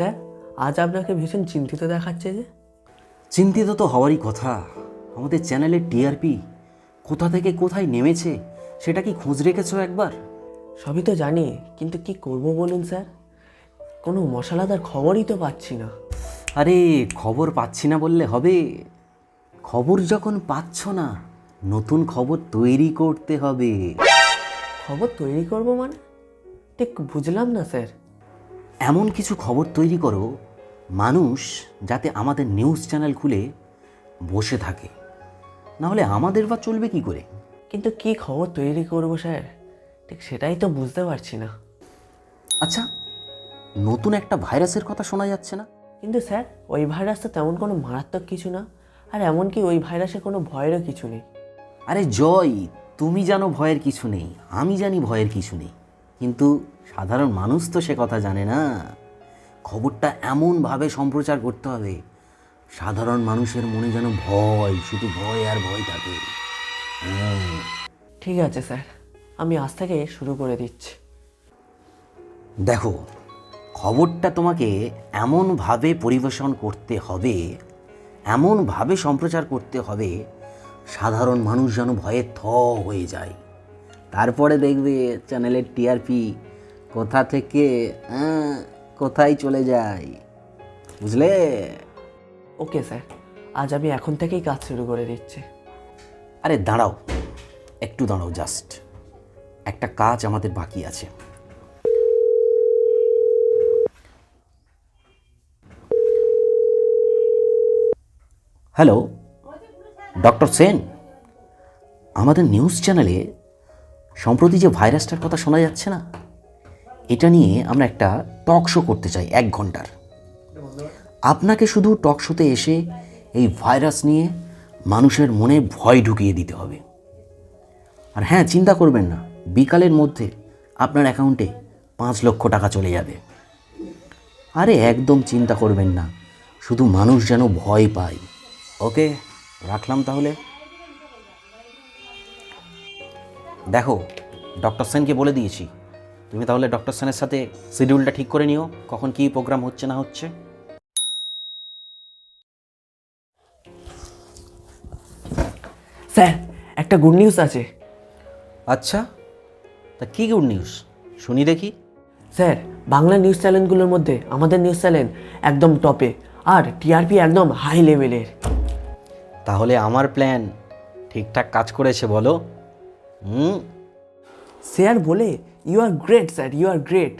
Sir আজ আপনাকে ভীষণ চিন্তিত দেখাচ্ছে যে। চিন্তিত তো হওয়ারই কথা। আমাদের চ্যানেলের টিআরপি কোথা থেকে কোথায় নেমেছে সেটা কি খোঁজ রেখেছো একবার? সবই তো জানি কিন্তু কি করব বলুন স্যার? কোনো মশলাদার খবরই তো পাচ্ছি না। আরে খবর পাচ্ছি না বললে হবে। খবর যখন পাচ্ছ না নতুন খবর তৈরি করতে হবে। খবর তৈরি করব মানে? ঠিক বুঝলাম না স্যার। এমন কিছু খবর তৈরি করো মানুষ যাতে আমাদের নিউজ চ্যানেল খুলে বসে থাকে। নাহলে আমাদের বা চলবে কি করে? কিন্তু কি খবর তৈরি করব স্যার? ঠিক সেটাই তো বুঝতে পারছি না। আচ্ছা নতুন একটা ভাইরাসের কথা শোনা যাচ্ছে না? কিন্তু স্যার ওই ভাইরাস তো তেমন কোনো মারাত্মক কিছু না আর এমনকি ওই ভাইরাসে কোনো ভয়েরও কিছু নেই। আরে জয় তুমি জানো ভয়ের কিছু নেই আমি জানি ভয়ের কিছু নেই। কিন্তু সাধারণ মানুষ তো সে কথা জানে না। খবরটা এমনভাবে সম্প্রচার করতে হবে সাধারণ মানুষের মনে যেন ভয় শুধু ভয় আর ভয় থাকে। হ্যাঁ। ঠিক আছে স্যার আমি আজ থেকে শুরু করে দিচ্ছি। দেখো খবরটা তোমাকে এমনভাবে পরিবেশন করতে হবে এমনভাবে সম্প্রচার করতে হবে সাধারণ মানুষ যেন ভয়ে থ হয়ে যায়। তারপরে দেখবে চ্যানেলের টিআরপি কোথা থেকে কোথায় চলে যায় বুঝলে? ওকে স্যার আজ আমি এখন থেকেই কাজ শুরু করে দিচ্ছি। আরে দাঁড়াও একটু দাঁড়াও জাস্ট একটা কাজ আমাদের বাকি আছে। হ্যালো ডক্টর সেন আমাদের নিউজ চ্যানেলে সম্প্রতি যে ভাইরাসটার কথা শোনা যাচ্ছে না, এটা নিয়ে আমরা একটা টক শো করতে চাই এক ঘণ্টার। আপনাকে শুধু টক শোতে এসে এই ভাইরাস নিয়ে মানুষের মনে ভয় ঢুকিয়ে দিতে হবে। আর হ্যাঁ চিন্তা করবেন না, বিকালের মধ্যে আপনার অ্যাকাউন্টে পাঁচ লক্ষ টাকা চলে যাবে। আরে একদম চিন্তা করবেন না, শুধু মানুষ যেন ভয় পায়। ওকে, রাখলাম তাহলে। দেখো ডক্টর সেনকে বলে দিয়েছি। তুমি তাহলে ডক্টর সেনের সাথে শিডিউলটা ঠিক করে নিও কখন কী প্রোগ্রাম হচ্ছে না হচ্ছে। স্যার একটা গুড নিউজ আছে। আচ্ছা তা কী গুড নিউজ? শুনি দেখি। স্যার বাংলা নিউজ চ্যানেলগুলোর মধ্যে আমাদের নিউজ চ্যানেল একদম টপে আর টিআরপি একদম হাই লেভেলের। তাহলে আমার প্ল্যান ঠিকঠাক কাজ করেছে বলো। হুম? স্যার বলে you are great sir you are great